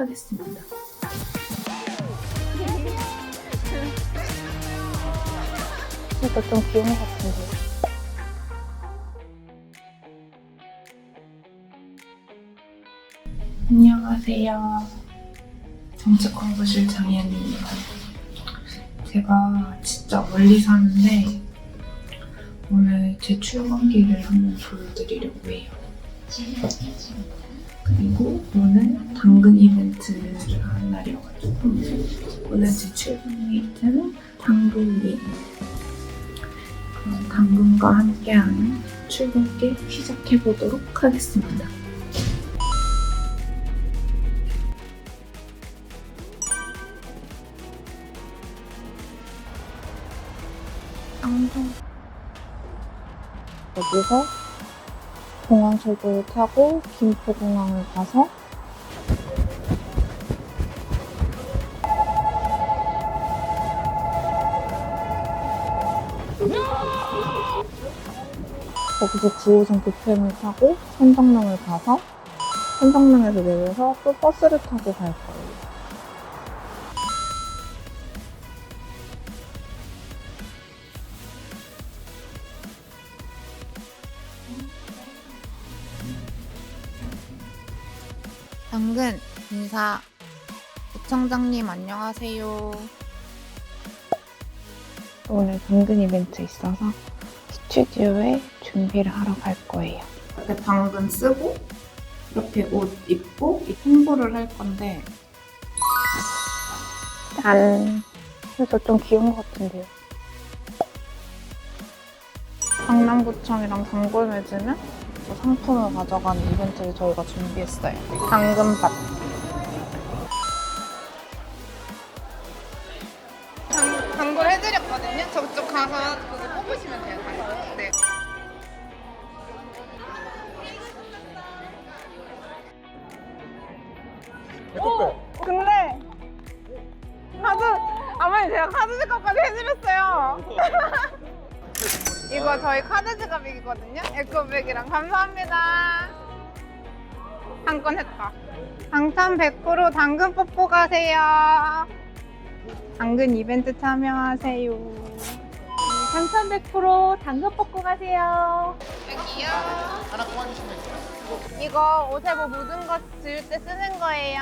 하겠습니다. 이거 좀 귀여운 것 같은데. 안녕하세요. 정책 공부실 장현입니다. 제가 진짜 멀리 사는데 오늘 제 출근길을 한번 보여드리려고 해요. 그리고 오늘 당근 이벤트를 하는 날이어가지고 오늘 제 출근 당근이에요. 그럼 당근과 함께하는 출근길 시작해보도록 하겠습니다. 여기서 공항철도를 타고 김포공항을 가서 거기서 9호선 교편을 타고 선정릉을 가서 선정릉에서 내려서 또 버스를 타고 갈 거예요. 당근 인사 부청장님 안녕하세요. 오늘 당근 이벤트 있어서 스튜디오에 준비를 하러 갈 거예요. 이렇게 당근 쓰고 이렇게 옷 입고 홍보를 할 건데 짠. 그래서 좀 귀여운 것 같은데요. 강남구청이랑 단골 매주 는또 상품을 가져가는 이벤트를 저희가 준비했어요. 당근밭. 당, 당근 해드렸거든요. 저쪽 가서 그거 뽑으시면 돼요. 당근. 네. 근데 카드 아버님 제가 카드 지갑까지 해드렸어요. 이거 저희 카드 지갑이거든요. 에코백이랑 감사합니다. 한건 했다. 당첨 100% 당근 뽑고 가세요. 당근 이벤트 참여하세요. 당첨 100% 당근 뽑고 가세요. 여기요. 이거 옷에 뭐 묻은 거 지울 때 쓰는 거예요.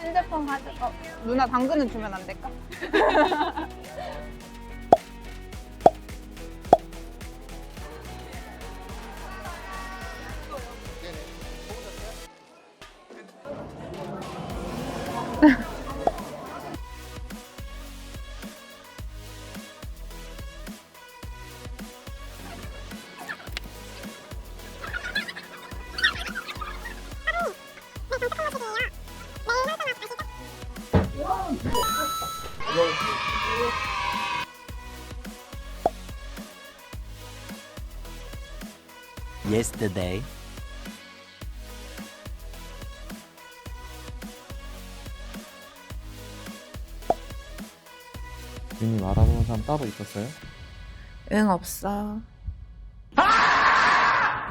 핸드폰 가져. 어, 누나 당근은 주면 안 될까? yesterday 유님 알아보는 사람 따로 있었어요? 응 없어